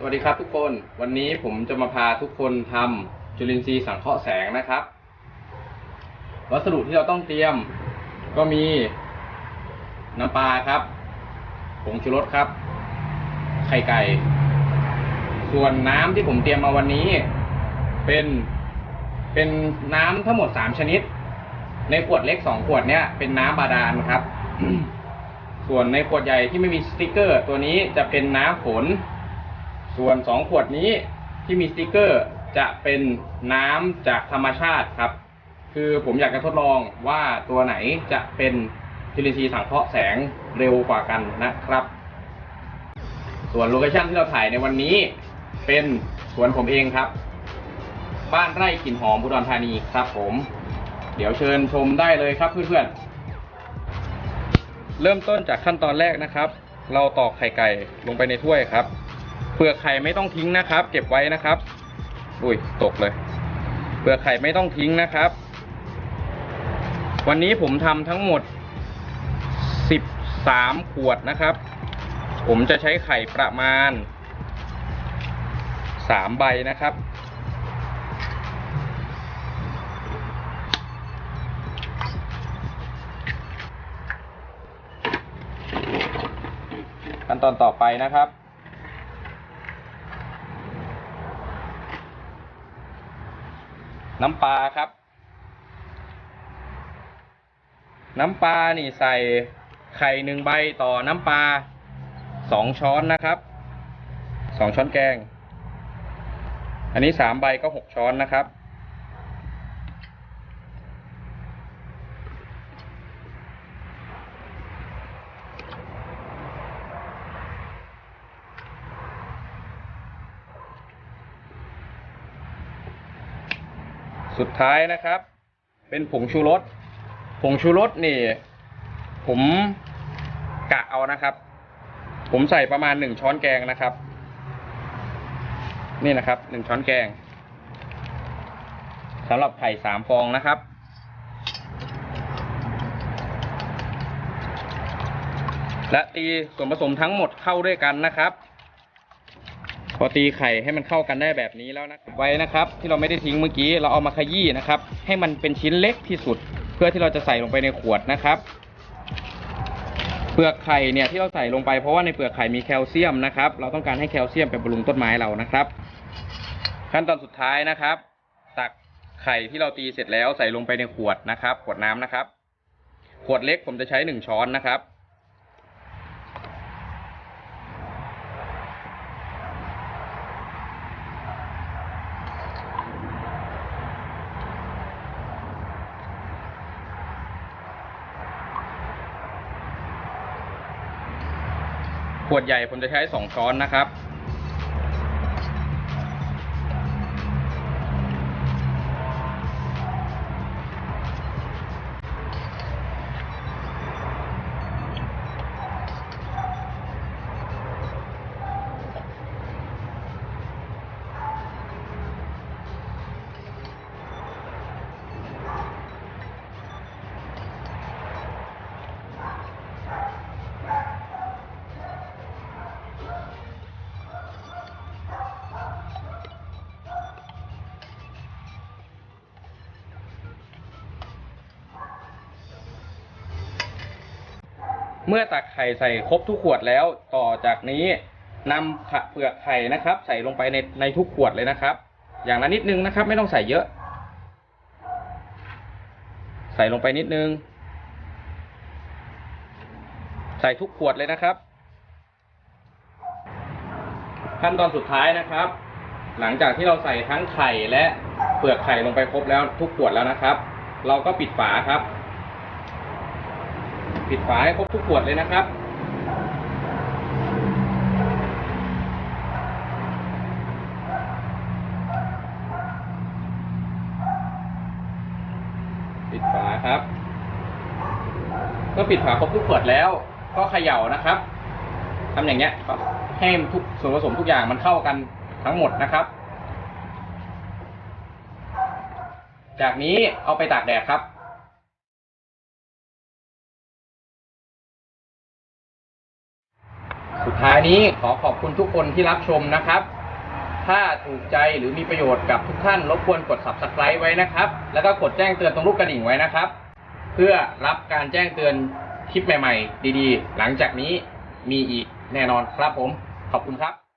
สวัสดีครับทุกคนวันนี้ผมจะมาพาทุกคนทำจุลินทรีย์สังเคราะห์แสงนะครับ วัสดุที่เราต้องเตรียม ก็มีน้ำปลาครับผงชูรสครับ ไข่ไก่ ส่วนน้ำที่ผมเตรียมมาวันนี้ เป็นเป็นน้ำทั้งหมดสามชนิด ในขวดเล็กสองขวดเนี้ยเป็นน้ำบาดาลครับ ส่วนในขวดใหญ่ที่ไม่มีสติกเกอร์ ตัวนี้จะเป็นน้ำฝน ส่วนสองขวดนี้ที่มีสติกเกอร์จะเป็นน้ำจากธรรมชาติครับ คือผมอยากจะทดลองว่าตัวไหนจะเป็นจุลินทรีย์สังเคราะห์แสงเร็วกว่ากันนะครับ ส่วนโลเคชั่นที่เราถ่ายในวันนี้ เป็นสวนผมเองครับ บ้านไร่กลิ่นหอมอุดรธานีครับผม เดี๋ยวเชิญชมได้เลยครับเพื่อนๆ เริ่มต้นจากขั้นตอนแรกนะครับ เราตอกไข่ไก่ลงไปในถ้วยครับ เปลือกไข่ไม่ต้องทิ้งนะครับ เก็บไว้นะครับ อุ้ยตกเลย เปลือกไข่ไม่ต้องทิ้งนะครับ วันนี้ผมทำทั้งหมด 13 ขวดนะครับ ผมจะใช้ไข่ประมาณ 3 ใบนะครับขั้นตอนต่อไปนะครับ น้ำปลาครับ น้ำปลานี่ใส่ไข่หนึ่งใบต่อน้ำปลาสองช้อนนะครับสองช้อนแกง อันนี้สามใบก็หกช้อนนะครับ สุดท้ายนะครับ เป็นผงชูรส ผงชูรสนี่ ผมกะเอานะครับ ผมใส่ประมาณหนึ่งช้อนแกงนะครับ นี่นะครับหนึ่งช้อนแกงสำหรับไข่สามฟองนะครับและตีส่วนผสมทั้งหมดเข้าด้วยกันนะครับ พอตีไข่ให้มันเข้ากันได้แบบนี้แล้วนะครับไว้นะครับ ที่เราไม่ได้ทิ้งเมื่อกี้เราเอามาขยี้นะครับ ให้มันเป็นชิ้นเล็กที่สุด เพื่อที่เราจะใส่ลงไปในขวดนะครับเปลือกไข่เนี่ยที่เราใส่ลงไปเพราะว่าในเปลือกไข่มีแคลเซียมนะครับ เราต้องการให้แคลเซียมไปบำรุงต้นไม้เรานะครับ ขั้นตอนสุดท้ายนะครับ ตักไข่ที่เราตีเสร็จแล้วใส่ลงไปในขวดนะครับ ขวดน้ำนะครับ ขวดเล็กผมจะใช้หนึ่งช้อนนะครับ ขวดใหญ่ผมจะใช้สองช้อนนะครับ ตักไข่ใส่ครบทุกขวดแล้วต่อจากนี้นำเปลือกไข่นะครับ ใส่ลงไปในในทุกขวดเลยนะครับ อย่างละนิดนึงนะครับ ไม่ต้องใส่เยอะ ใส่ลงไปนิดนึง ใส่ทุกขวดเลยนะครับ ขั้นตอนสุดท้ายนะครับ หลังจากที่เราใส่ทั้งไข่และเปลือกไข่ลงไปครบแล้วทุกขวดแล้วนะครับ เราก็ปิดฝาครับ ปิดฝาให้ครบทุกขวดเลยนะครับ ปิดฝาครับ ก็ปิดฝาครบทุกขวดแล้ว ก็เขย่านะครับทำอย่างเงี้ยให้ทุกส่วนผสมทุกอย่างมันเข้ากันทั้งหมดนะครับ จากนี้เอาไปตากแดดครับ สุดท้ายนี้ขอขอบคุณทุกคนที่รับชมนะครับ ถ้าถูกใจหรือมีประโยชน์กับทุกท่านรบกวนกด subscribe ไว้นะครับ แล้วก็กดแจ้งเตือนตรงลูกกระดิ่งไว้นะครับ เพื่อรับการแจ้งเตือนคลิปใหม่ ๆ ดีๆ หลังจากนี้มีอีกแน่นอนครับผม ขอบคุณครับ